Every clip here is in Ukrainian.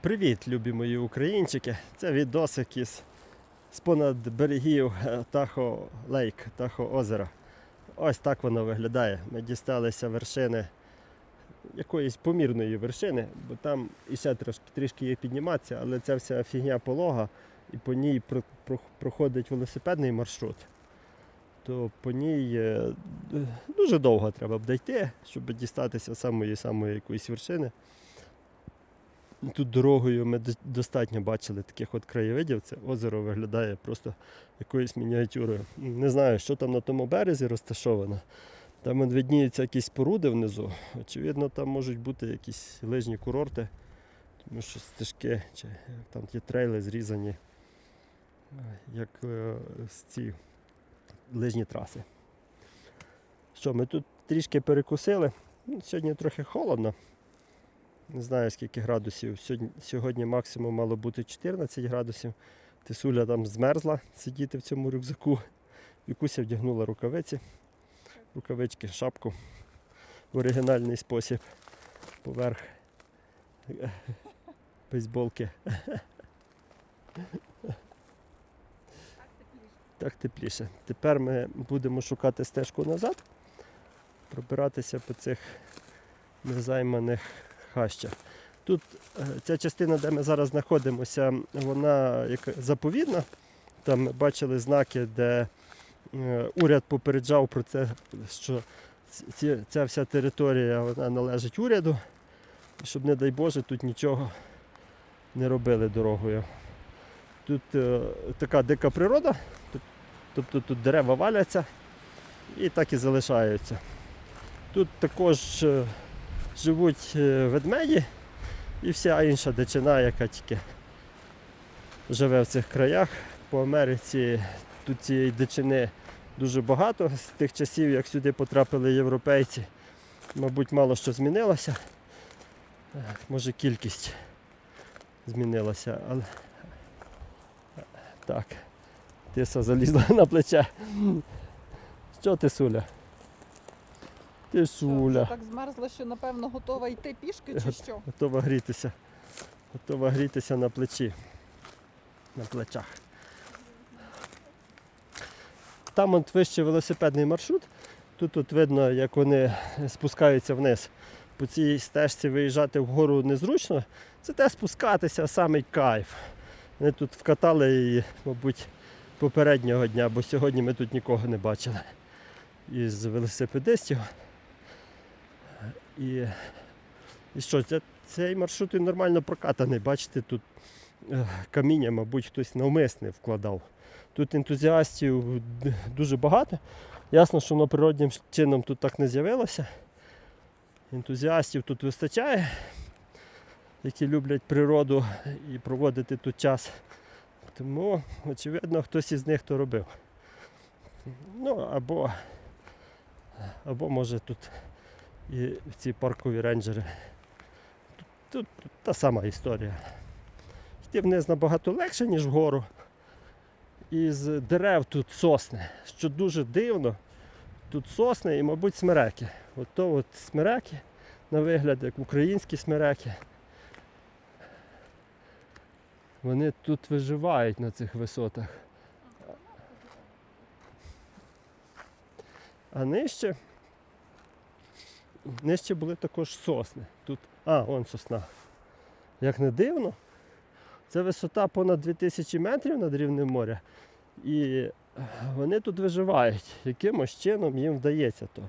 Привіт, любі мої українчики! Це відосик із з понад берегів е, Тахо Лейк, Тахо озера. Ось так воно виглядає. Ми дісталися вершини якоїсь помірної вершини, бо там іще трошки трішки є підніматися, але ця вся фігня полога, і по ній про- про- проходить велосипедний маршрут. То по ній е, дуже довго треба буде йти, щоб дістатися самої самої якоїсь вершини. Тут дорогою ми достатньо бачили таких от краєвидів. Це озеро виглядає просто якоюсь мініатюрою. Не знаю, що там на тому березі розташовано. Там видніються якісь споруди внизу. Очевидно, там можуть бути якісь лижні курорти, тому що стежки чи там ті трейли зрізані, е, як е, з ці лижні траси. Що, ми тут трішки перекусили. Ну, Сьогодні трохи холодно. Не знаю скільки градусів. Сьогодні, максимум мало бути 14 градусів. Тисуля там змерзла сидіти в цьому рюкзаку. Вікуся вдягнула рукавиці, рукавички, шапку в оригінальний спосіб поверх бейсболки. Так тепліше. Тепер ми будемо шукати стежку назад, пробиратися по цих незайманих хащах. Тут е, ця частина, де ми зараз знаходимося, вона як заповідна. Там ми бачили знаки, де е, уряд попереджав про це, що ця вся територія вона належить уряду, щоб, не дай Боже, тут нічого не робили дорогою. Тут е, така дика природа, тобто тут дерева валяться і так і залишаються. Тут також живуть е, ведмеді і вся інша дичина, яка тільки живе в цих краях. По Америці тут цієї дичини дуже багато. З тих часів, як сюди потрапили європейці, мабуть, мало що змінилося. Е, Може кількість змінилася, але так. Тиса залізла на плече. Що ти, Суля? Ти Суля. так змерзла, що напевно готова йти пішки чи що? Готова грітися. Готова грітися на плечі. На плечах. Там от вище велосипедний маршрут. Тут от видно, як вони спускаються вниз. По цій стежці виїжджати вгору незручно. Це те спускатися, самий кайф. Вони тут вкатали її, мабуть, попереднього дня, бо сьогодні ми тут нікого не бачили. Із велосипедистів. І і що, це, цей маршрут він нормально прокатаний. Бачите, тут е, каміння, мабуть, хтось навмисне вкладав. Тут ентузіастів дуже багато. Ясно, що воно природнім чином тут так не з'явилося. Ентузіастів тут вистачає, які люблять природу і проводити тут час. Тому, очевидно, хтось із них то робив. Ну, або, або може тут і ці паркові рейнджери. Тут, тут, тут та сама історія. Йти вниз набагато легше, ніж вгору. Із дерев тут сосни, що дуже дивно. Тут сосни і, мабуть, смереки. От то от смереки на вигляд, як українські смереки. Вони тут виживають на цих висотах. А нижче Нижче були також сосни. Тут, а, вон сосна. Як не дивно, це висота понад 2000 метрів над рівнем моря. І вони тут виживають. Якимось чином їм вдається то.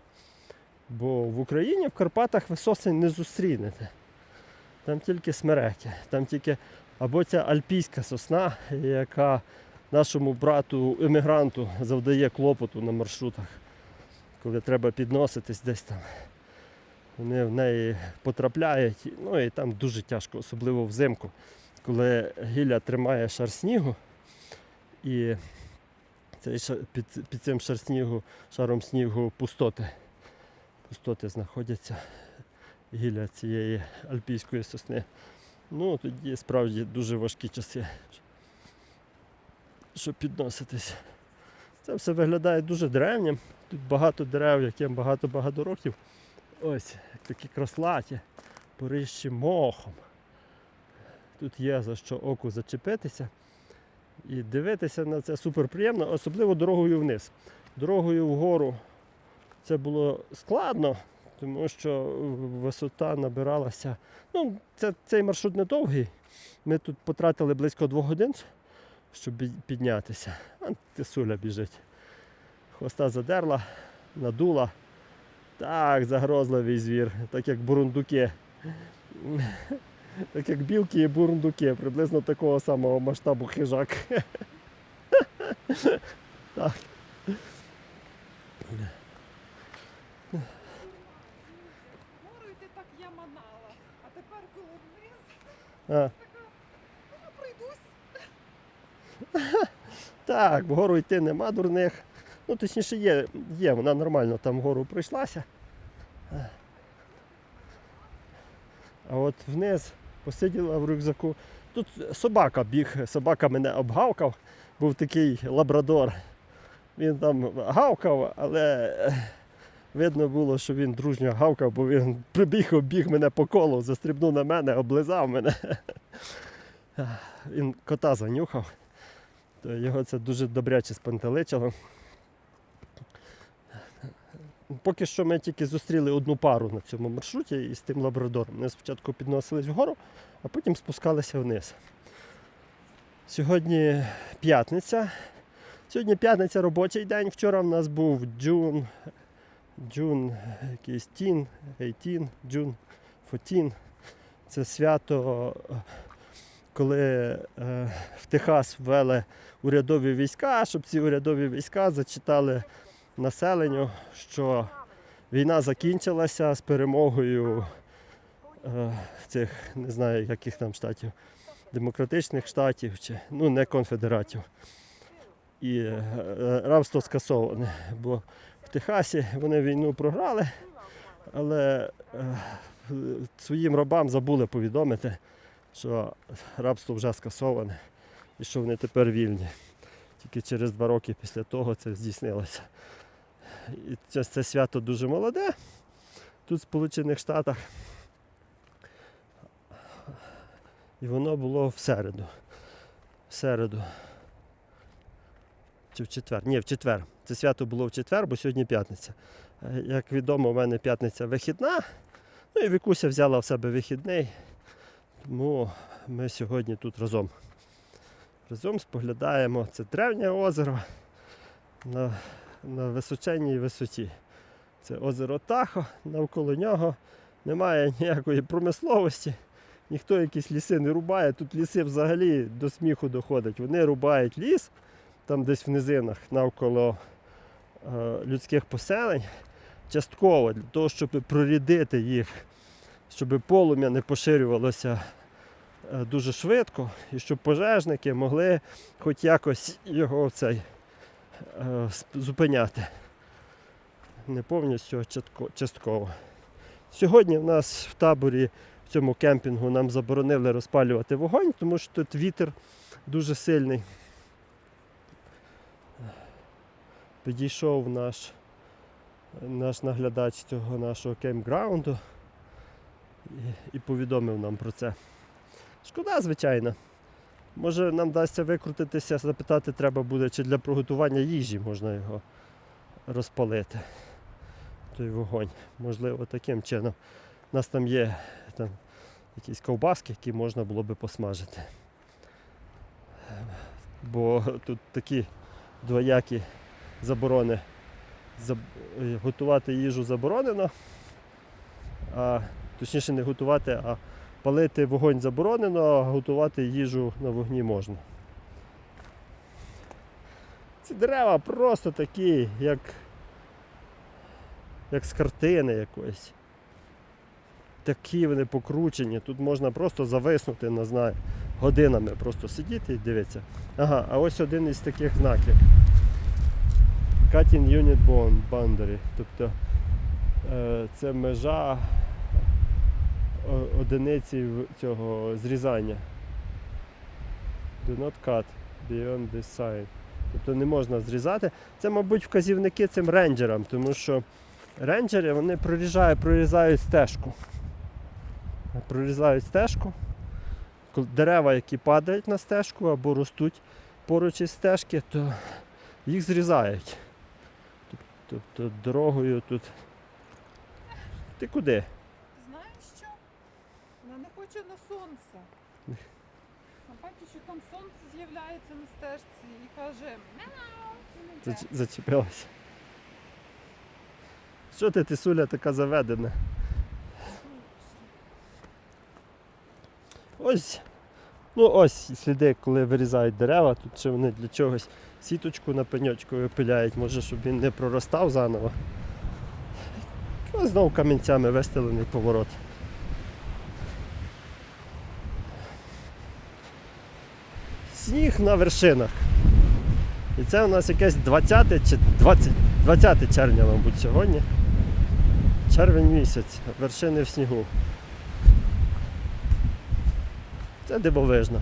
Бо в Україні в Карпатах ви сосен не зустрінете. Там тільки смереки, там тільки або ця альпійська сосна, яка нашому брату емігранту завдає клопоту на маршрутах, коли треба підноситись десь там вони в неї потрапляють. Ну і там дуже тяжко, особливо взимку, коли гілля тримає шар снігу, і цей ша- під, під цим шар снігу, шаром снігу пустоти. Пустоти знаходяться гілля цієї альпійської сосни. Ну тоді справді дуже важкі часи, щоб підноситись. Це все виглядає дуже древнім. Тут багато дерев, яким багато-багато років. Ось такі краслаті, порищі мохом. Тут є за що оку зачепитися. І дивитися на це супер приємно, особливо дорогою вниз. Дорогою вгору це було складно, тому що висота набиралася. Ну, це, цей маршрут не довгий. Ми тут потратили близько двох годин, щоб піднятися. А тисуля біжить. Хвоста задерла, надула. Так, загрозливий звір, так як бурундуки. Так як білки і бурундуки, приблизно такого самого масштабу хижак. Так. Горою ти так я манала, а тепер коли вниз, ну пройдусь. так, вгору йти нема дурних. Ну, точніше, є, є, вона нормально там вгору пройшлася. А от вниз посиділа в рюкзаку. Тут собака біг, собака мене обгавкав, був такий лабрадор. Він там гавкав, але е, видно було, що він дружньо гавкав, бо він прибіг, обіг мене по колу, застрибнув на мене, облизав мене. Він кота занюхав, то його це дуже добряче спантеличило. Поки що ми тільки зустріли одну пару на цьому маршруті із тим лабрадором. Вони спочатку підносились вгору, а потім спускалися вниз. Сьогодні п'ятниця. Сьогодні п'ятниця робочий день. Вчора в нас був джун, джун якийсь тін, 18, джун 14. Це свято, коли е, в Техас ввели урядові війська, щоб ці урядові війська зачитали населенню, що війна закінчилася з перемогою е, цих, не знаю, яких там штатів, демократичних штатів чи ну не конфедератів. І е, рабство скасоване. Бо в Техасі вони війну програли, але е, своїм рабам забули повідомити, що рабство вже скасоване і що вони тепер вільні. Тільки через два роки після того це здійснилося. І це, це свято дуже молоде. Тут в Сполучених Штатах. І воно було в середу. В середу. Чи в четвер? Ні, в четвер. Це свято було в четвер, бо сьогодні п'ятниця. Е, Як відомо, у мене п'ятниця вихідна. Ну і Вікуся взяла в себе вихідний. Тому ми сьогодні тут разом. Разом споглядаємо це древнє озеро на, височенній висоті. Це озеро Тахо, навколо нього немає ніякої промисловості. Ніхто якісь ліси не рубає. Тут ліси взагалі до сміху доходять. Вони рубають ліс там десь в низинах навколо е, людських поселень. Частково для того, щоб прорідити їх, щоб полум'я не поширювалося е, дуже швидко, і щоб пожежники могли хоч якось його цей, зупиняти. Не повністю, а частково. Сьогодні в нас в таборі в цьому кемпінгу нам заборонили розпалювати вогонь, тому що тут вітер дуже сильний. Підійшов наш, наш наглядач цього нашого кемпграунду і, і повідомив нам про це. Шкода, звичайно. Може нам вдасться викрутитися, запитати треба буде, чи для приготування їжі можна його розпалити. Той вогонь. Можливо, таким чином. У нас там є там, якісь ковбаски, які можна було би посмажити. Бо тут такі двоякі заборони. Заб- Готувати їжу заборонено, а точніше не готувати, а палити вогонь заборонено, а готувати їжу на вогні можна. Ці дерева просто такі, як, як з картини якоїсь. Такі вони покручені. Тут можна просто зависнути, не знаю, годинами просто сидіти і дивитися. Ага, а ось один із таких знаків. Cutting Unit Boundary. Тобто е, це межа одиниці цього зрізання. Do not cut beyond this sign. Тобто не можна зрізати. Це, мабуть, вказівники цим рейнджерам, тому що рейнджери вони прорізають, прорізають стежку. Прорізають стежку. дерева, які падають на стежку або ростуть поруч із стежки, то їх зрізають. Тобто дорогою тут. Ти куди? На сонце. А бачиш, що там сонце з'являється на стежці і каже мяу. і не йде. Зач- Зачепилася. Що ти, Тисуля, така заведена? Ось. Ну ось сліди, коли вирізають дерева, тут ще вони для чогось сіточку на пеньочку випиляють, може, щоб він не проростав заново. Ось знову камінцями вистелений поворот. Сніг на вершинах. І це у нас якесь 20 чи 20, 20 червня, мабуть, сьогодні. Червень місяць, вершини в снігу. Це дивовижно.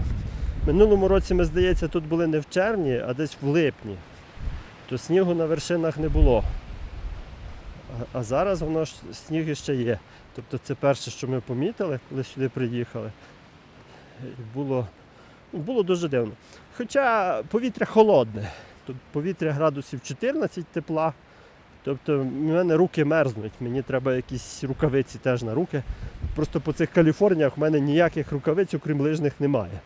Минулому році, ми, здається, тут були не в червні, а десь в липні. То снігу на вершинах не було. А, зараз воно ж сніг іще є. Тобто це перше, що ми помітили, коли сюди приїхали. Було, було дуже дивно. Хоча повітря холодне. Тут повітря градусів 14 тепла. Тобто в мене руки мерзнуть, мені треба якісь рукавиці теж на руки. Просто по цих Каліфорніях в мене ніяких рукавиць, окрім лижних, немає.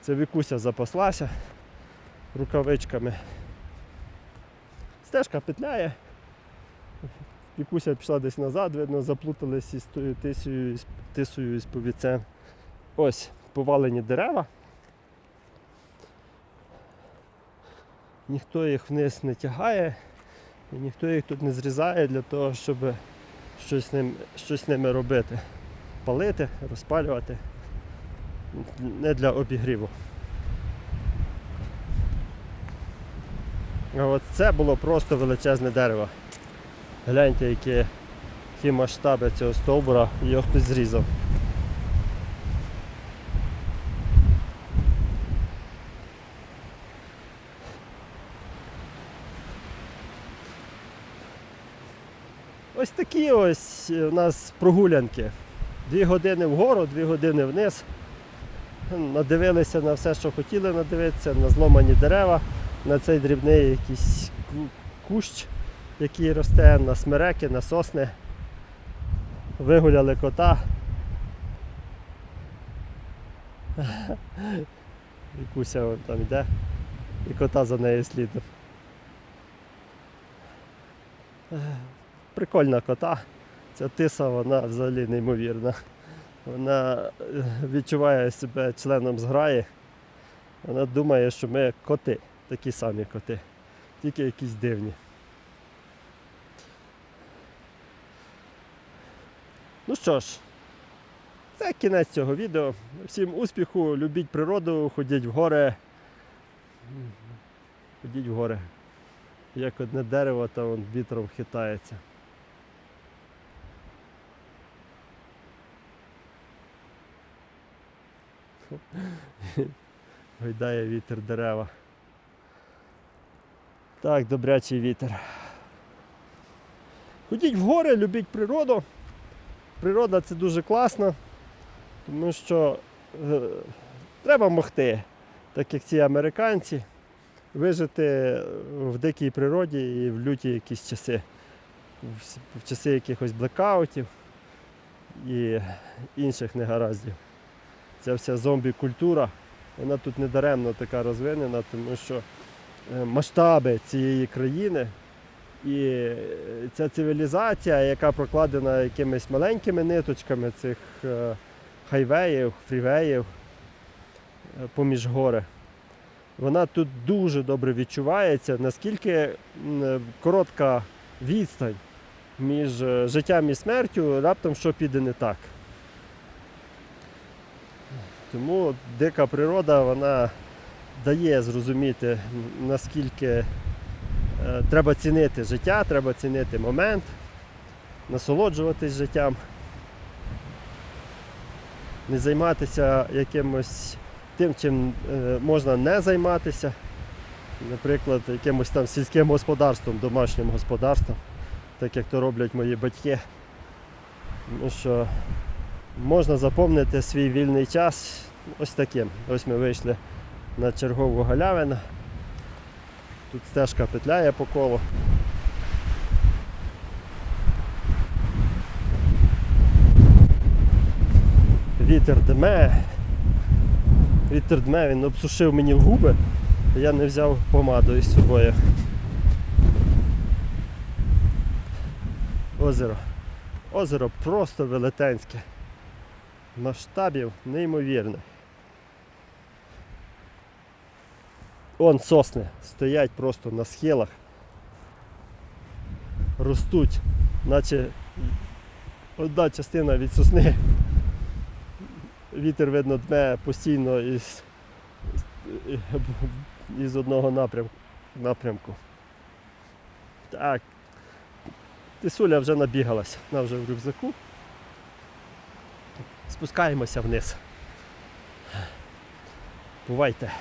Це Вікуся запаслася рукавичками. Стежка петляє. Вікуся пішла десь назад, видно, заплутались із тою тисою, із тисою із повіцем. Ось повалені дерева. Ніхто їх вниз не тягає, і ніхто їх тут не зрізає для того, щоб щось, з ним, щось з ними робити. Палити, розпалювати. Не для обігріву. А от це було просто величезне дерево. Гляньте, які, які масштаби цього стовбура, його хтось зрізав. Ось ось у нас прогулянки. Дві години вгору, дві години вниз. Надивилися на все, що хотіли надивитися, на зломані дерева, на цей дрібний якийсь кущ, який росте, на смереки, на сосни. Вигуляли кота. І Куся там йде. І кота за нею слідом. Прикольна кота. Ця тиса, вона взагалі неймовірна. Вона е, відчуває себе членом зграї. Вона думає, що ми коти, такі самі коти, тільки якісь дивні. Ну що ж, це кінець цього відео. Всім успіху, любіть природу, ходіть в гори. Ходіть в гори. Як одне дерево вон вітром хитається. Гойдає вітер дерева. Так, добрячий вітер. Ходіть в гори, любіть природу. Природа це дуже класно, тому що е, треба могти, так як ці американці, вижити в дикій природі і в люті якісь часи, в, в часи якихось блекаутів і інших негараздів. Ця вся зомбі-культура, вона тут недаремно така розвинена, тому що е, масштаби цієї країни і е, ця цивілізація, яка прокладена якимись маленькими ниточками цих е, хайвеїв, фрівеїв поміж гори, вона тут дуже добре відчувається, наскільки коротка відстань між життям і смертю, раптом що піде не так. Тому дика природа вона дає зрозуміти, наскільки е, треба цінити життя, треба цінити момент, насолоджуватись життям, не займатися якимось тим, чим е, можна не займатися. Наприклад, якимось там сільським господарством, домашнім господарством, так як то роблять мої батьки. Тому що можна заповнити свій вільний час ось таким. Ось ми вийшли на чергову галявину. Тут стежка петляє по колу. Вітер дме. Вітер дме, він обсушив мені губи. Я не взяв помаду із собою. Озеро. Озеро просто велетенське. Масштабів неймовірних. Он сосни стоять просто на схилах. Ростуть, наче одна частина від сосни. Вітер, видно, дме постійно із, із одного напрямку. напрямку. Так. Тисуля вже набігалась, вона вже в рюкзаку. Спускаємося вниз. Бувайте.